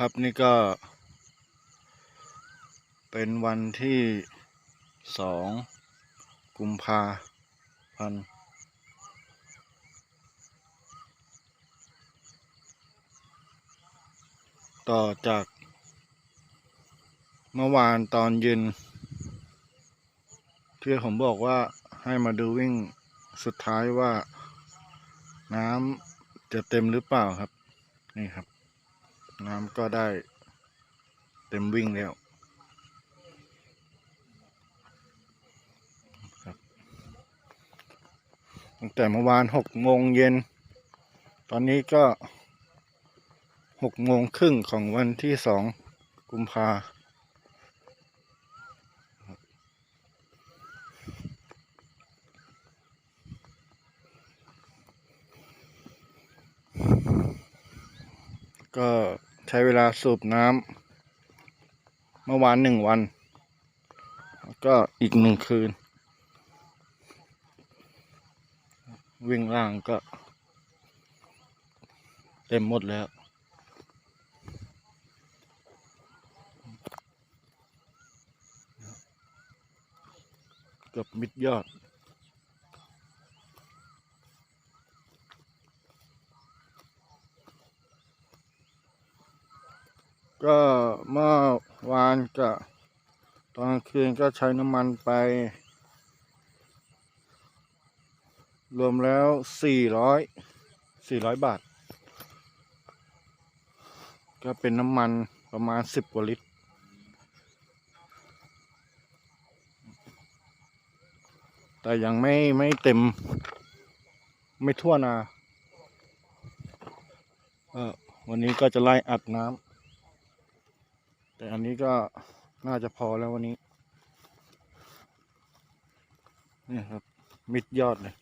ครับนี่ก็ เป็นวันที่สองกุมภาพันธ์ต่อจาก เมื่อวานตอนเย็นที่ผมบอกว่าให้มาดูวิ่งสุดท้ายว่า น้ำจะเต็มหรือเปล่าครับ นี่ครับ น้ำก็ได้เต็มวิ่งแล้วครับตั้งแต่เมื่อวานหกโมงเย็น ตอนนี้ก็หกโมงครึ่งของวันที่สองกุมภาก็ ใช้เวลาสูบน้ำเมื่อวานหนึ่งวันแล้วก็อีกหนึ่งคืน วิ่งล่างก็ เต็มหมดแล้ว เกือบมิดยอด ก็เมื่อวานก็ตอนกลางคืนก็ใช้น้ำมันไป รวมแล้วสี่ร้อยสี่ร้อยบาท ก็เป็นน้ำมันประมาณสิบกว่าลิตร แต่ยังไม่ไม่เต็ม ไม่ทั่วนา เออวันนี้ก็จะไล่อัดน้ำ แต่อันนี้ก็น่าจะพอแล้ววันนี้ นี่ครับ มิดยอดเลย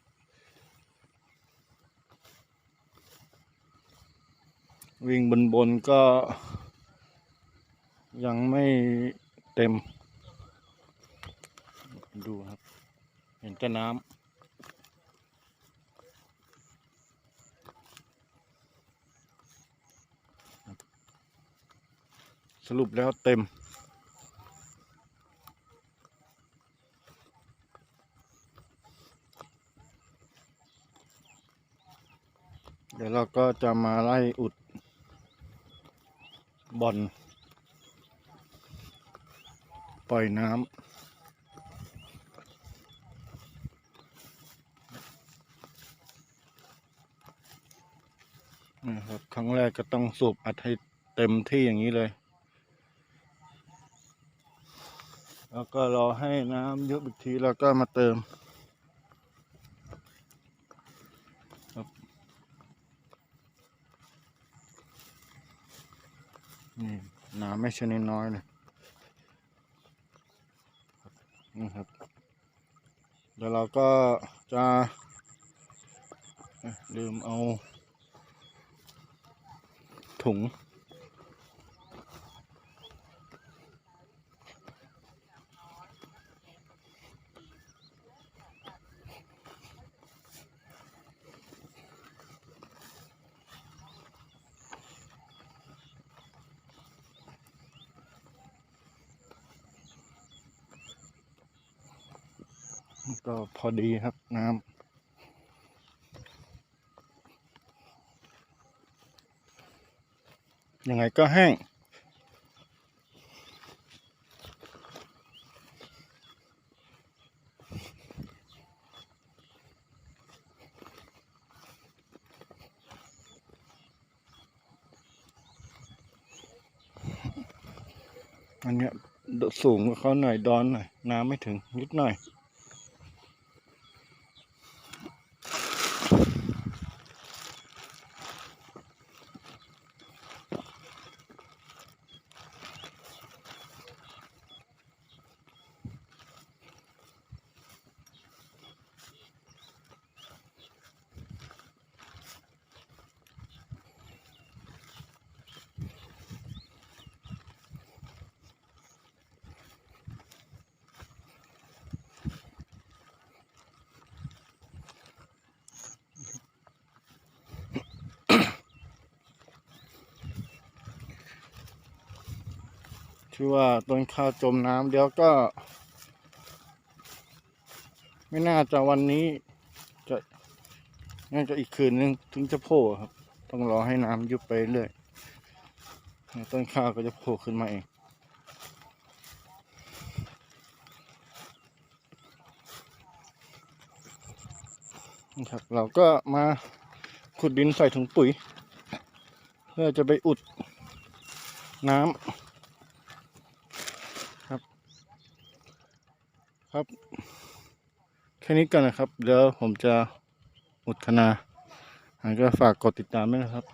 วิ่งบนบนก็ ยังไม่เต็ม ดูครับ เห็นแต่น้ำ สรุปแล้วเต็ม เดี๋ยวเราก็จะมาไล่อุดบอลปล่อยน้ำนะครับครั้งแรกก็ต้องสูบอัดให้เต็มที่อย่างนี้เลย แล้วก็รอให้น้ำเยอะอีกทีแล้วก็มาเติมครับนี่น้ำไม่ใช่น้อยเลยนี่ครับเดี๋ยวเราก็จะเอ๊ะลืมเอาถุง ก็พอดีครับน้ำยังไงก็แห้ง อันเนี้ยสูงกว่าเขาหน่อยดอนหน่อย น้ำไม่ถึงนิดหน่อย ที่ว่าต้นข้าวจมน้ำเดี๋ยวก็ ไม่น่าจะวันนี้จะน่าจะอีกคืนนึงถึงจะโผล่ครับ ต้องรอให้น้ำยุบไปเรื่อยต้นข้าวก็จะโผล่ขึ้นมาเองนะครับเราก็มาขุดดินใส่ถุงปุ๋ย เพื่อจะไปอุดน้ำครับ ครับ แค่นี้ก่อนนะครับ เดี๋ยวผมจะอุดคณาก็ฝากกดติดตามด้วยนะครับ